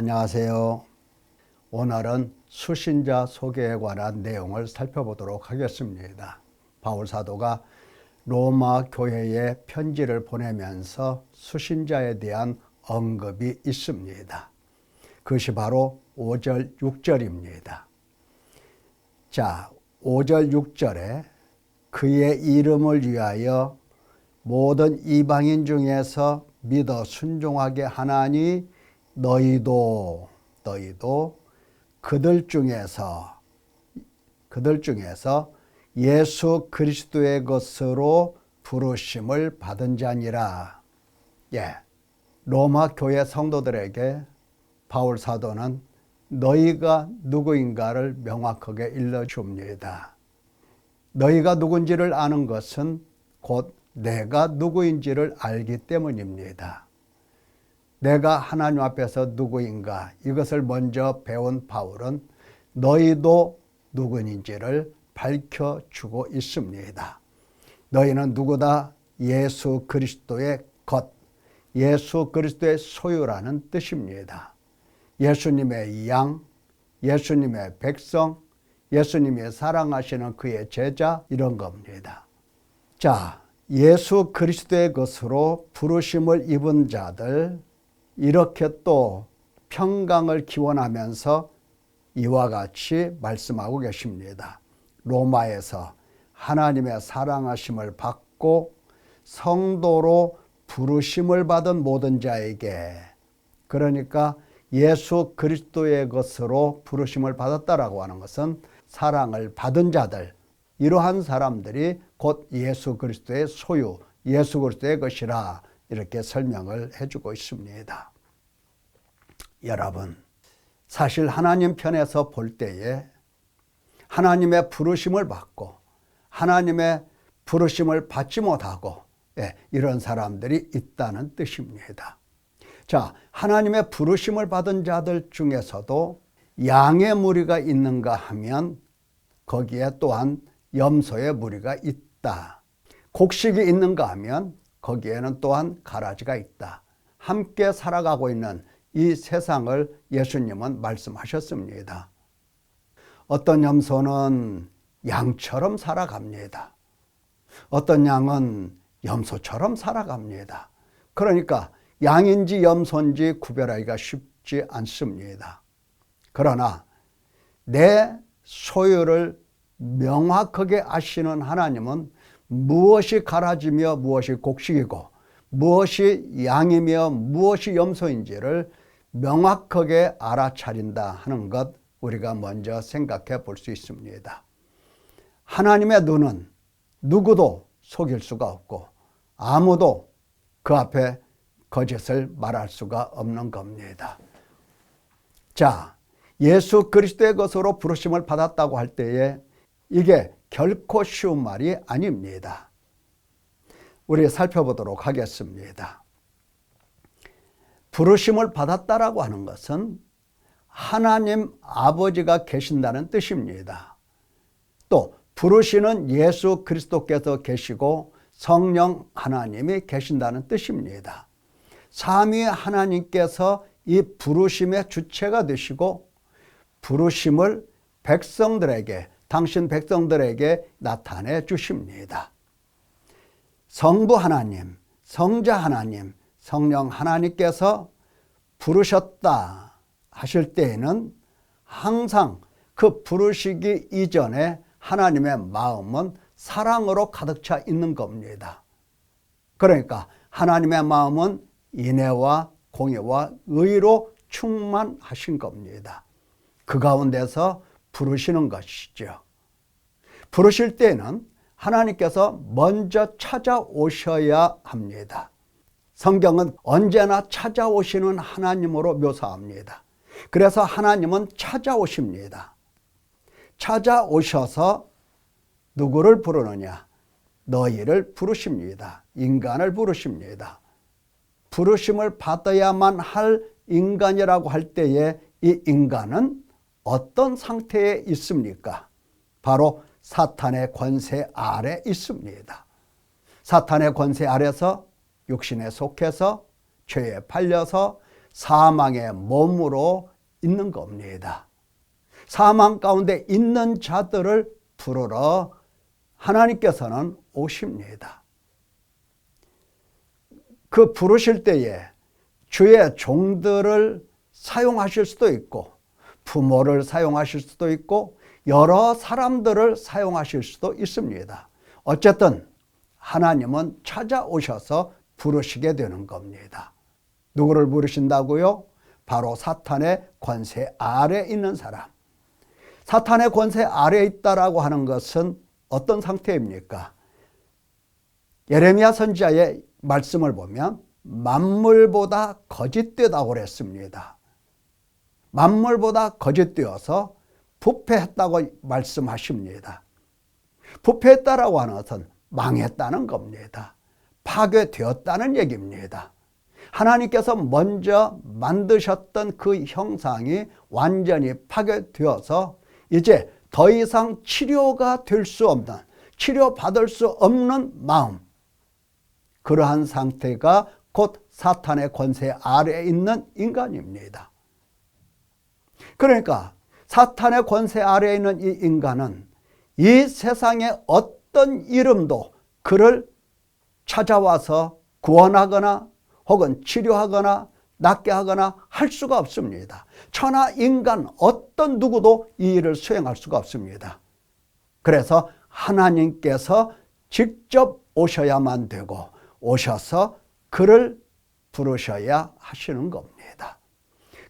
안녕하세요. 오늘은 수신자 소개에 관한 내용을 살펴보도록 하겠습니다. 바울 사도가 로마 교회에 편지를 보내면서 수신자에 대한 언급이 있습니다. 그것이 바로 5절, 6절입니다. 자, 5절, 6절에 그의 이름을 위하여 모든 이방인 중에서 믿어 순종하게 하나니 너희도 너희도 그들 중에서 그들 중에서 예수 그리스도의 것으로 부르심을 받은 자니라. 예. 로마 교회 성도들에게 바울 사도는 너희가 누구인가를 명확하게 일러 줍니다. 너희가 누군지를 아는 것은 곧 내가 누구인지를 알기 때문입니다. 내가 하나님 앞에서 누구인가 이것을 먼저 배운 바울은 너희도 누구인지를 밝혀주고 있습니다. 너희는 누구다? 예수 그리스도의 것, 예수 그리스도의 소유라는 뜻입니다. 예수님의 양, 예수님의 백성, 예수님이 사랑하시는 그의 제자 이런 겁니다. 자, 예수 그리스도의 것으로 부르심을 입은 자들 이렇게 또 평강을 기원하면서 이와 같이 말씀하고 계십니다. 로마에서 하나님의 사랑하심을 받고 성도로 부르심을 받은 모든 자에게 그러니까 예수 그리스도의 것으로 부르심을 받았다라고 하는 것은 사랑을 받은 자들 이러한 사람들이 곧 예수 그리스도의 소유, 예수 그리스도의 것이라 이렇게 설명을 해주고 있습니다. 여러분, 사실 하나님 편에서 볼 때에 하나님의 부르심을 받고 하나님의 부르심을 받지 못하고 예, 이런 사람들이 있다는 뜻입니다. 자, 하나님의 부르심을 받은 자들 중에서도 양의 무리가 있는가 하면 거기에 또한 염소의 무리가 있다. 곡식이 있는가 하면 거기에는 또한 가라지가 있다. 함께 살아가고 있는 이 세상을 예수님은 말씀하셨습니다. 어떤 염소는 양처럼 살아갑니다. 어떤 양은 염소처럼 살아갑니다. 그러니까 양인지 염소인지 구별하기가 쉽지 않습니다. 그러나 내 소유를 명확하게 아시는 하나님은 무엇이 가라지며 무엇이 곡식이고 무엇이 양이며 무엇이 염소인지를 명확하게 알아차린다 하는 것 우리가 먼저 생각해 볼 수 있습니다. 하나님의 눈은 누구도 속일 수가 없고 아무도 그 앞에 거짓을 말할 수가 없는 겁니다. 자, 예수 그리스도의 것으로 부르심을 받았다고 할 때에 이게 결코 쉬운 말이 아닙니다. 우리 살펴보도록 하겠습니다. 부르심을 받았다라고 하는 것은 하나님 아버지가 계신다는 뜻입니다. 또 부르시는 예수 그리스도께서 계시고 성령 하나님이 계신다는 뜻입니다. 삼위 하나님께서 이 부르심의 주체가 되시고 부르심을 백성들에게 당신 백성들에게 나타내 주십니다. 성부 하나님, 성자 하나님, 성령 하나님께서 부르셨다 하실 때에는 항상 그 부르시기 이전에 하나님의 마음은 사랑으로 가득 차 있는 겁니다. 그러니까 하나님의 마음은 인애와 공의와 의로 충만하신 겁니다. 그 가운데서 부르시는 것이죠. 부르실 때는 하나님께서 먼저 찾아오셔야 합니다. 성경은 언제나 찾아오시는 하나님으로 묘사합니다. 그래서 하나님은 찾아오십니다. 찾아오셔서 누구를 부르느냐? 너희를 부르십니다. 인간을 부르십니다. 부르심을 받아야만 할 인간이라고 할 때에 이 인간은 어떤 상태에 있습니까? 바로 사탄의 권세 아래 있습니다. 사탄의 권세 아래서 육신에 속해서 죄에 팔려서 사망의 몸으로 있는 겁니다. 사망 가운데 있는 자들을 부르러 하나님께서는 오십니다. 그 부르실 때에 주의 종들을 사용하실 수도 있고 부모를 사용하실 수도 있고 여러 사람들을 사용하실 수도 있습니다. 어쨌든 하나님은 찾아오셔서 부르시게 되는 겁니다. 누구를 부르신다고요? 바로 사탄의 권세 아래 있는 사람. 사탄의 권세 아래 있다라고 하는 것은 어떤 상태입니까? 예레미야 선지자의 말씀을 보면 만물보다 거짓되다고 그랬습니다. 만물보다 거짓되어서 부패했다고 말씀하십니다. 부패했다라고 하는 것은 망했다는 겁니다. 파괴되었다는 얘기입니다. 하나님께서 먼저 만드셨던 그 형상이 완전히 파괴되어서 이제 더 이상 치료가 될 수 없는, 치료받을 수 없는 마음. 그러한 상태가 곧 사탄의 권세 아래에 있는 인간입니다. 그러니까 사탄의 권세 아래에 있는 이 인간은 이 세상의 어떤 이름도 그를 찾아와서 구원하거나 혹은 치료하거나 낫게 하거나 할 수가 없습니다. 천하 인간 어떤 누구도 이 일을 수행할 수가 없습니다. 그래서 하나님께서 직접 오셔야만 되고 오셔서 그를 부르셔야 하시는 겁니다.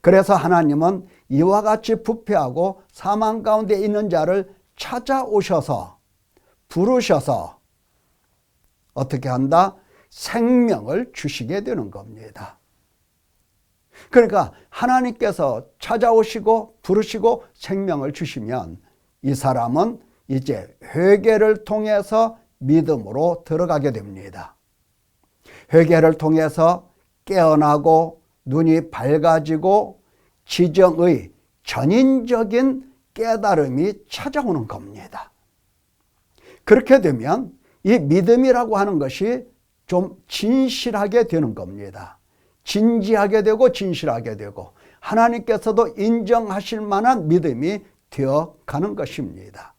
그래서 하나님은 이와 같이 부패하고 사망 가운데 있는 자를 찾아오셔서 부르셔서 어떻게 한다? 생명을 주시게 되는 겁니다. 그러니까 하나님께서 찾아오시고 부르시고 생명을 주시면 이 사람은 이제 회개를 통해서 믿음으로 들어가게 됩니다. 회개를 통해서 깨어나고 눈이 밝아지고 지정의 전인적인 깨달음이 찾아오는 겁니다. 그렇게 되면 이 믿음이라고 하는 것이 좀 진실하게 되는 겁니다. 진지하게 되고 진실하게 되고 하나님께서도 인정하실 만한 믿음이 되어 가는 것입니다.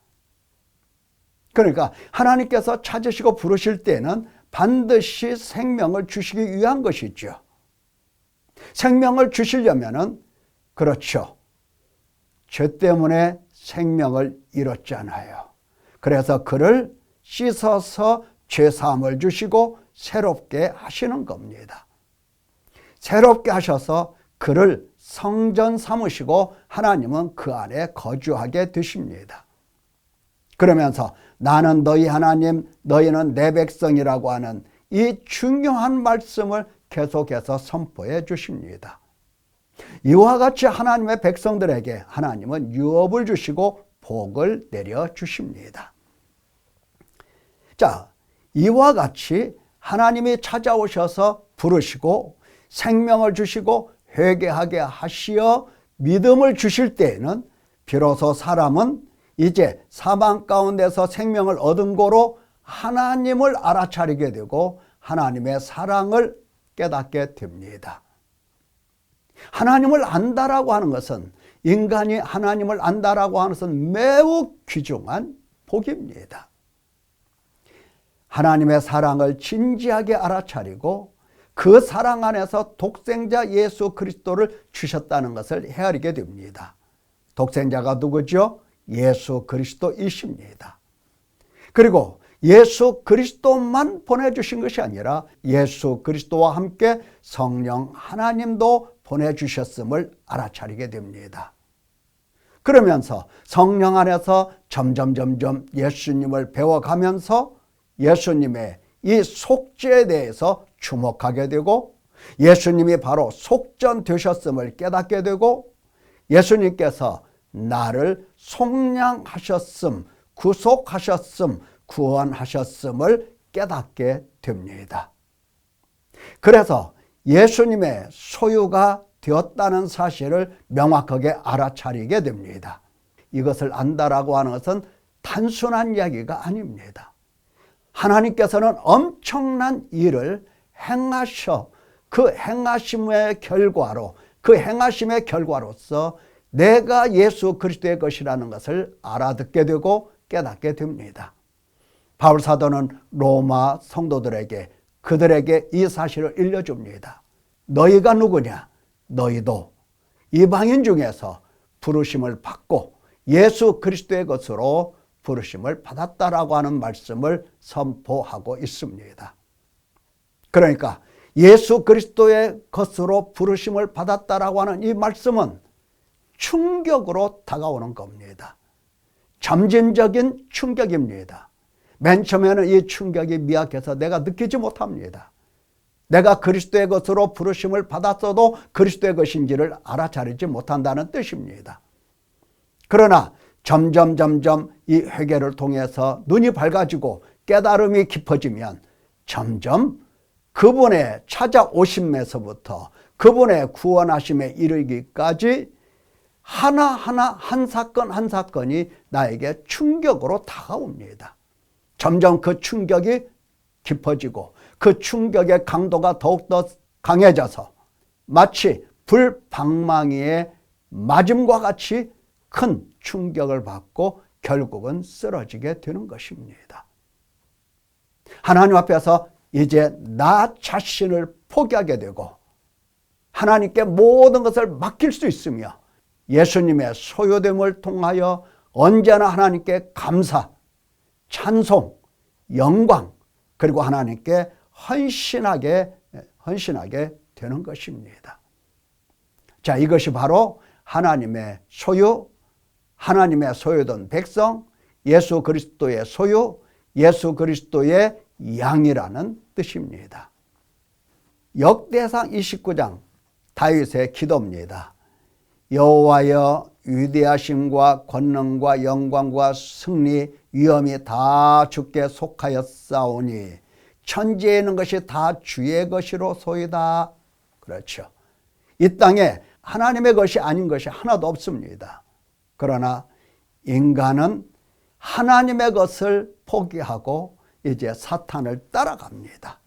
그러니까 하나님께서 찾으시고 부르실 때는 반드시 생명을 주시기 위한 것이죠. 생명을 주시려면은 그렇죠. 죄 때문에 생명을 잃었잖아요. 그래서 그를 씻어서 죄사함을 주시고 새롭게 하시는 겁니다. 새롭게 하셔서 그를 성전 삼으시고 하나님은 그 안에 거주하게 되십니다. 그러면서 나는 너희 하나님, 너희는 내 백성이라고 하는 이 중요한 말씀을 계속해서 선포해 주십니다. 이와 같이 하나님의 백성들에게 하나님은 유업을 주시고 복을 내려 주십니다. 자, 이와 같이 하나님이 찾아오셔서 부르시고 생명을 주시고 회개하게 하시어 믿음을 주실 때에는 비로소 사람은 이제 사망 가운데서 생명을 얻은 고로 하나님을 알아차리게 되고 하나님의 사랑을 깨닫게 됩니다. 하나님을 안다라고 하는 것은 인간이 하나님을 안다라고 하는 것은 매우 귀중한 복입니다. 하나님의 사랑을 진지하게 알아차리고 그 사랑 안에서 독생자 예수 그리스도를 주셨다는 것을 헤아리게 됩니다. 독생자가 누구죠? 예수 그리스도이십니다. 그리고 예수 그리스도만 보내주신 것이 아니라 예수 그리스도와 함께 성령 하나님도 보내주셨음을 알아차리게 됩니다. 그러면서 성령 안에서 점점 점점 예수님을 배워가면서 예수님의 이 속죄에 대해서 주목하게 되고 예수님이 바로 속전 되셨음을 깨닫게 되고 예수님께서 나를 속량하셨음, 구속하셨음, 구원하셨음을 깨닫게 됩니다. 그래서 예수님의 소유가 되었다는 사실을 명확하게 알아차리게 됩니다. 이것을 안다라고 하는 것은 단순한 이야기가 아닙니다. 하나님께서는 엄청난 일을 행하셔 그 행하심의 결과로 그 행하심의 결과로서 내가 예수 그리스도의 것이라는 것을 알아듣게 되고 깨닫게 됩니다. 바울 사도는 로마 성도들에게 그들에게 이 사실을 일러줍니다. 너희가 누구냐? 너희도 이방인 중에서 부르심을 받고 예수 그리스도의 것으로 부르심을 받았다라고 하는 말씀을 선포하고 있습니다. 그러니까 예수 그리스도의 것으로 부르심을 받았다라고 하는 이 말씀은 충격으로 다가오는 겁니다. 점진적인 충격입니다. 맨 처음에는 이 충격이 미약해서 내가 느끼지 못합니다. 내가 그리스도의 것으로 부르심을 받았어도 그리스도의 것인지를 알아차리지 못한다는 뜻입니다. 그러나 점점 점점 이 회개를 통해서 눈이 밝아지고 깨달음이 깊어지면 점점 그분의 찾아오심에서부터 그분의 구원하심에 이르기까지 하나하나 한 사건 한 사건이 나에게 충격으로 다가옵니다. 점점 그 충격이 깊어지고 그 충격의 강도가 더욱더 강해져서 마치 불방망이의 맞음과 같이 큰 충격을 받고 결국은 쓰러지게 되는 것입니다. 하나님 앞에서 이제 나 자신을 포기하게 되고 하나님께 모든 것을 맡길 수 있으며 예수님의 소유됨을 통하여 언제나 하나님께 감사, 찬송, 영광, 그리고 하나님께 헌신하게, 헌신하게 되는 것입니다. 자, 이것이 바로 하나님의 소유, 하나님의 소유된 백성, 예수 그리스도의 소유, 예수 그리스도의 양이라는 뜻입니다. 역대상 29장 다윗의 기도입니다. 여호와여 위대하심과 권능과 영광과 승리 위엄이 다 주께 속하였사오니 천지에 있는 것이 다 주의 것이로 소이다. 그렇죠. 이 땅에 하나님의 것이 아닌 것이 하나도 없습니다. 그러나 인간은 하나님의 것을 포기하고 이제 사탄을 따라갑니다.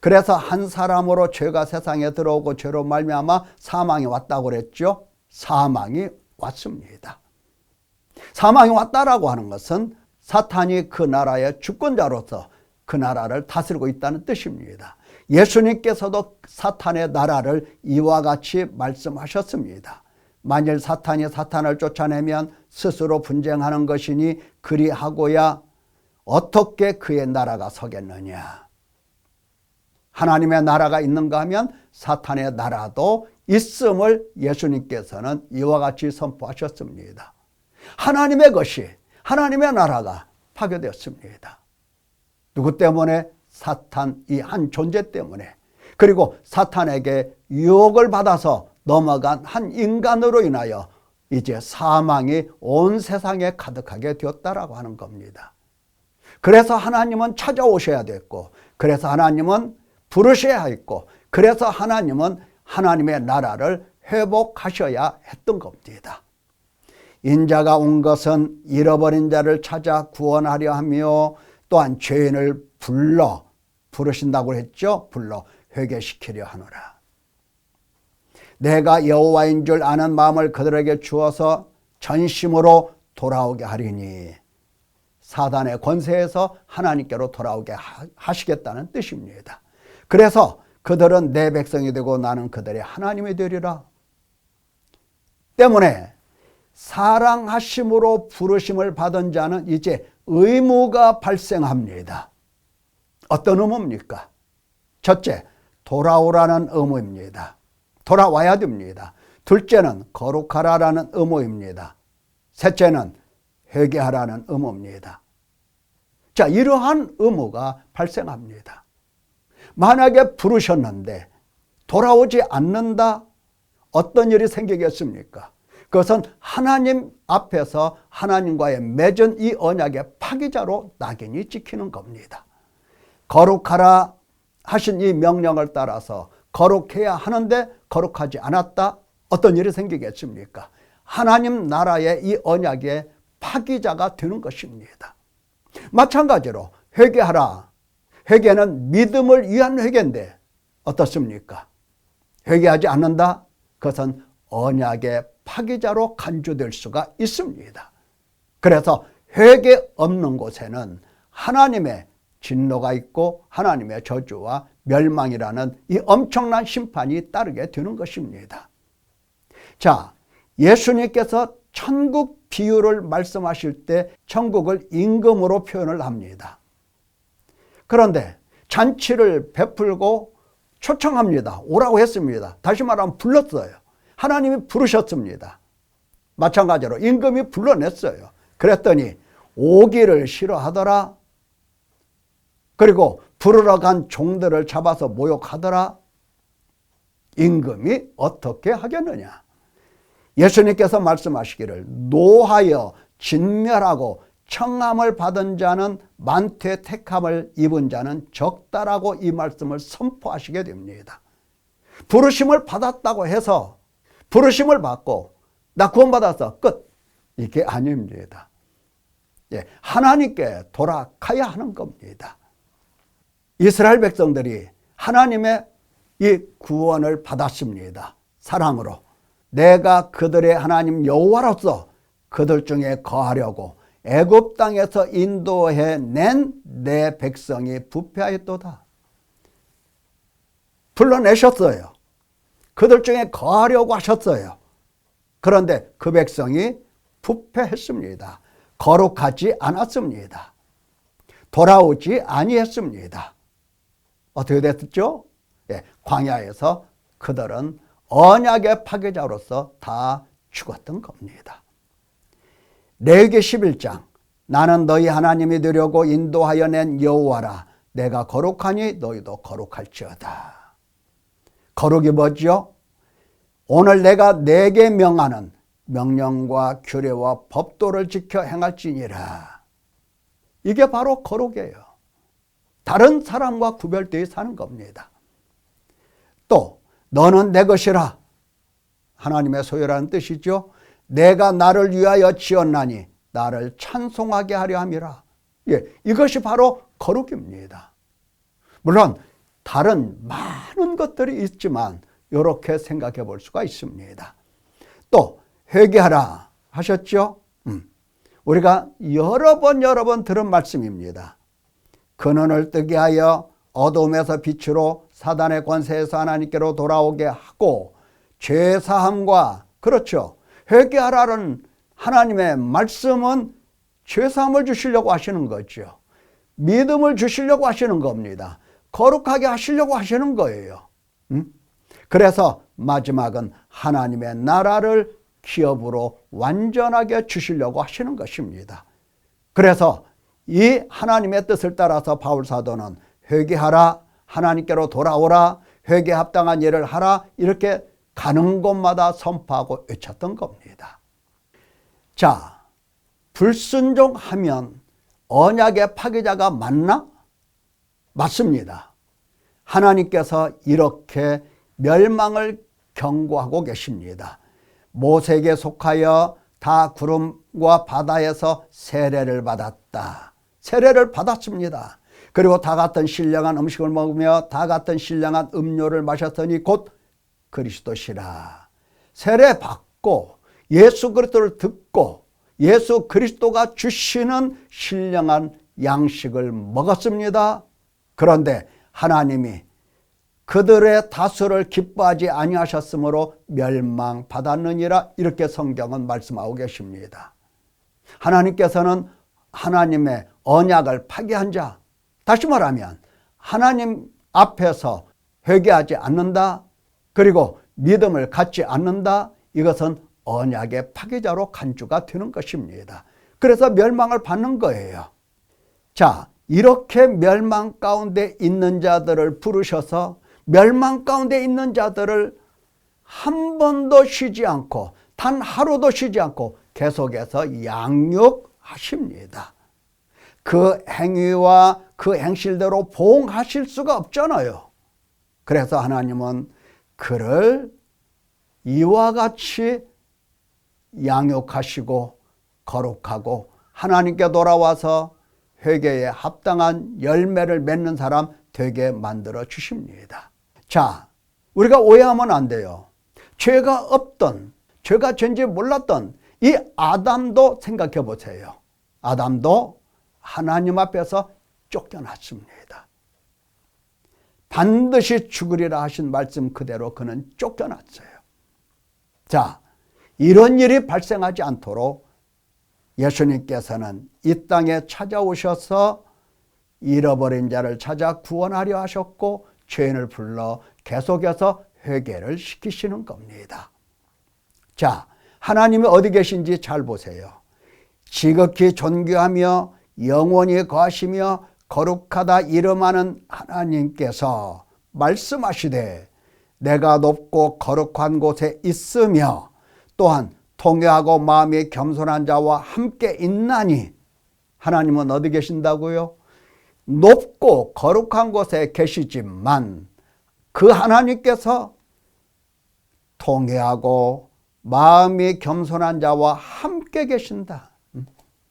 그래서 한 사람으로 죄가 세상에 들어오고 죄로 말미암아 사망이 왔다고 그랬죠. 사망이 왔습니다. 사망이 왔다라고 하는 것은 사탄이 그 나라의 주권자로서 그 나라를 다스리고 있다는 뜻입니다. 예수님께서도 사탄의 나라를 이와 같이 말씀하셨습니다. 만일 사탄이 사탄을 쫓아내면 스스로 분쟁하는 것이니 그리하고야 어떻게 그의 나라가 서겠느냐. 하나님의 나라가 있는가 하면 사탄의 나라도 있음을 예수님께서는 이와 같이 선포하셨습니다. 하나님의 것이 하나님의 나라가 파괴되었습니다. 누구 때문에? 사탄 이 한 존재 때문에. 그리고 사탄에게 유혹을 받아서 넘어간 한 인간으로 인하여 이제 사망이 온 세상에 가득하게 되었다라고 하는 겁니다. 그래서 하나님은 찾아오셔야 됐고, 그래서 하나님은 부르셔야 했고, 그래서 하나님은 하나님의 나라를 회복하셔야 했던 겁니다. 인자가 온 것은 잃어버린 자를 찾아 구원하려 하며 또한 죄인을 불러 부르신다고 했죠. 불러 회개시키려 하노라. 내가 여호와인 줄 아는 마음을 그들에게 주어서 전심으로 돌아오게 하리니 사단의 권세에서 하나님께로 돌아오게 하시겠다는 뜻입니다. 그래서 그들은 내 백성이 되고 나는 그들의 하나님이 되리라. 때문에 사랑하심으로 부르심을 받은 자는 이제 의무가 발생합니다. 어떤 의무입니까? 첫째, 돌아오라는 의무입니다. 돌아와야 됩니다. 둘째는 거룩하라라는 의무입니다. 셋째는 회개하라는 의무입니다. 자, 이러한 의무가 발생합니다. 만약에 부르셨는데 돌아오지 않는다? 어떤 일이 생기겠습니까? 그것은 하나님 앞에서 하나님과의 맺은 이 언약의 파기자로 낙인이 찍히는 겁니다. 거룩하라 하신 이 명령을 따라서 거룩해야 하는데 거룩하지 않았다? 어떤 일이 생기겠습니까? 하나님 나라의 이 언약의 파기자가 되는 것입니다. 마찬가지로 회개하라. 회개는 믿음을 위한 회개인데 어떻습니까? 회개하지 않는다? 그것은 언약의 파기자로 간주될 수가 있습니다. 그래서 회개 없는 곳에는 하나님의 진노가 있고 하나님의 저주와 멸망이라는 이 엄청난 심판이 따르게 되는 것입니다. 자, 예수님께서 천국 비유를 말씀하실 때 천국을 임금으로 표현을 합니다. 그런데 잔치를 베풀고 초청합니다. 오라고 했습니다. 다시 말하면 불렀어요. 하나님이 부르셨습니다. 마찬가지로 임금이 불러냈어요. 그랬더니 오기를 싫어하더라. 그리고 부르러 간 종들을 잡아서 모욕하더라. 임금이 어떻게 하겠느냐? 예수님께서 말씀하시기를 노하여 진멸하고 청함을 받은 자는 만퇴 택함을 입은 자는 적다라고 이 말씀을 선포하시게 됩니다. 부르심을 받았다고 해서 부르심을 받고 나 구원받았어 끝 이게 아닙니다. 예, 하나님께 돌아가야 하는 겁니다. 이스라엘 백성들이 하나님의 이 구원을 받았습니다. 사랑으로 내가 그들의 하나님 여호와로서 그들 중에 거하려고 애굽 땅에서 인도해 낸 내 백성이 부패하였도다. 불러내셨어요. 그들 중에 거하려고 하셨어요. 그런데 그 백성이 부패했습니다. 거룩하지 않았습니다. 돌아오지 아니했습니다. 어떻게 됐죠? 예, 광야에서 그들은 언약의 파괴자로서 다 죽었던 겁니다. 레위기 11장 나는 너희 하나님이 되려고 인도하여 낸 여호와라 내가 거룩하니 너희도 거룩할지어다. 거룩이 뭐죠? 오늘 내가 내게 명하는 명령과 규례와 법도를 지켜 행할지니라. 이게 바로 거룩이에요. 다른 사람과 구별되어 사는 겁니다. 또 너는 내 것이라 하나님의 소유라는 뜻이죠. 내가 나를 위하여 지었나니 나를 찬송하게 하려 함이라. 예, 이것이 바로 거룩입니다. 물론 다른 많은 것들이 있지만 이렇게 생각해 볼 수가 있습니다. 또 회개하라 하셨죠? 음. 우리가 여러 번 여러 번 들은 말씀입니다. 근원을 뜨게 하여 어둠에서 빛으로 사단의 권세에서 하나님께로 돌아오게 하고 죄 사함과 그렇죠. 회개하라는 하나님의 말씀은 죄사함을 주시려고 하시는 거죠. 믿음을 주시려고 하시는 겁니다. 거룩하게 하시려고 하시는 거예요. 음? 그래서 마지막은 하나님의 나라를 기업으로 완전하게 주시려고 하시는 것입니다. 그래서 이 하나님의 뜻을 따라서 바울 사도는 회개하라, 하나님께로 돌아오라, 회개 합당한 일을 하라 이렇게 가는 곳마다 선포하고 외쳤던 겁니다. 자, 불순종하면 언약의 파괴자가 맞나? 맞습니다. 하나님께서 이렇게 멸망을 경고하고 계십니다. 모세에게 속하여 다 구름과 바다에서 세례를 받았다. 세례를 받았습니다. 그리고 다 같은 신령한 음식을 먹으며 다 같은 신령한 음료를 마셨더니 곧 그리스도시라. 세례 받고 예수 그리스도를 듣고 예수 그리스도가 주시는 신령한 양식을 먹었습니다. 그런데 하나님이 그들의 다수를 기뻐하지 아니하셨으므로 멸망받았느니라 이렇게 성경은 말씀하고 계십니다. 하나님께서는 하나님의 언약을 파괴한 자, 다시 말하면 하나님 앞에서 회개하지 않는다. 그리고 믿음을 갖지 않는다. 이것은 언약의 파괴자로 간주가 되는 것입니다. 그래서 멸망을 받는 거예요. 자, 이렇게 멸망 가운데 있는 자들을 부르셔서 멸망 가운데 있는 자들을 한 번도 쉬지 않고 단 하루도 쉬지 않고 계속해서 양육하십니다. 그 행위와 그 행실대로 보응하실 수가 없잖아요. 그래서 하나님은 그를 이와 같이 양육하시고 거룩하고 하나님께 돌아와서 회개에 합당한 열매를 맺는 사람 되게 만들어 주십니다. 자, 우리가 오해하면 안 돼요. 죄가 없던 죄가 죄인지 몰랐던 이 아담도 생각해 보세요. 아담도 하나님 앞에서 쫓겨났습니다. 반드시 죽으리라 하신 말씀 그대로 그는 쫓겨났어요. 자, 이런 일이 발생하지 않도록 예수님께서는 이 땅에 찾아오셔서 잃어버린 자를 찾아 구원하려 하셨고 죄인을 불러 계속해서 회개를 시키시는 겁니다. 자, 하나님이 어디 계신지 잘 보세요. 지극히 존귀하며 영원히 거하시며 거룩하다 이름하는 하나님께서 말씀하시되 내가 높고 거룩한 곳에 있으며 또한 통회하고 마음이 겸손한 자와 함께 있나니 하나님은 어디 계신다고요? 높고 거룩한 곳에 계시지만 그 하나님께서 통회하고 마음이 겸손한 자와 함께 계신다.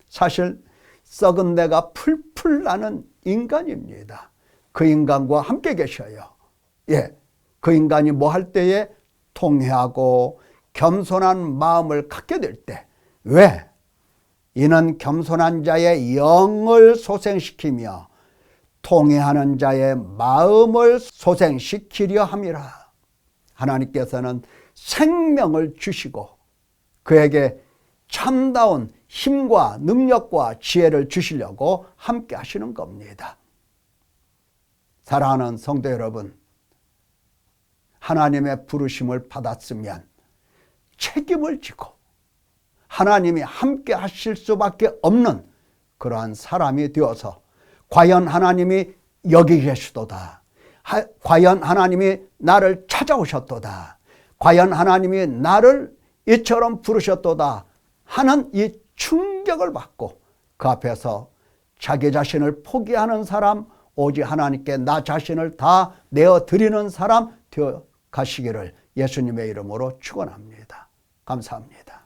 사실 썩은 내가 풀풀 나는 인간입니다. 그 인간과 함께 계셔요. 예. 그 인간이 뭐 할 때에 통회하고 겸손한 마음을 갖게 될 때. 왜? 이는 겸손한 자의 영을 소생시키며 통회하는 자의 마음을 소생시키려 함이라. 하나님께서는 생명을 주시고 그에게 참다운 힘과 능력과 지혜를 주시려고 함께 하시는 겁니다. 사랑하는 성도 여러분, 하나님의 부르심을 받았으면 책임을 지고 하나님이 함께 하실 수밖에 없는 그러한 사람이 되어서 과연 하나님이 여기 계시도다. 하, 과연 하나님이 나를 찾아오셨도다. 과연 하나님이 나를 이처럼 부르셨도다 하는 이 충격을 받고 그 앞에서 자기 자신을 포기하는 사람, 오직 하나님께 나 자신을 다 내어 드리는 사람 되어 가시기를 예수님의 이름으로 축원합니다. 감사합니다.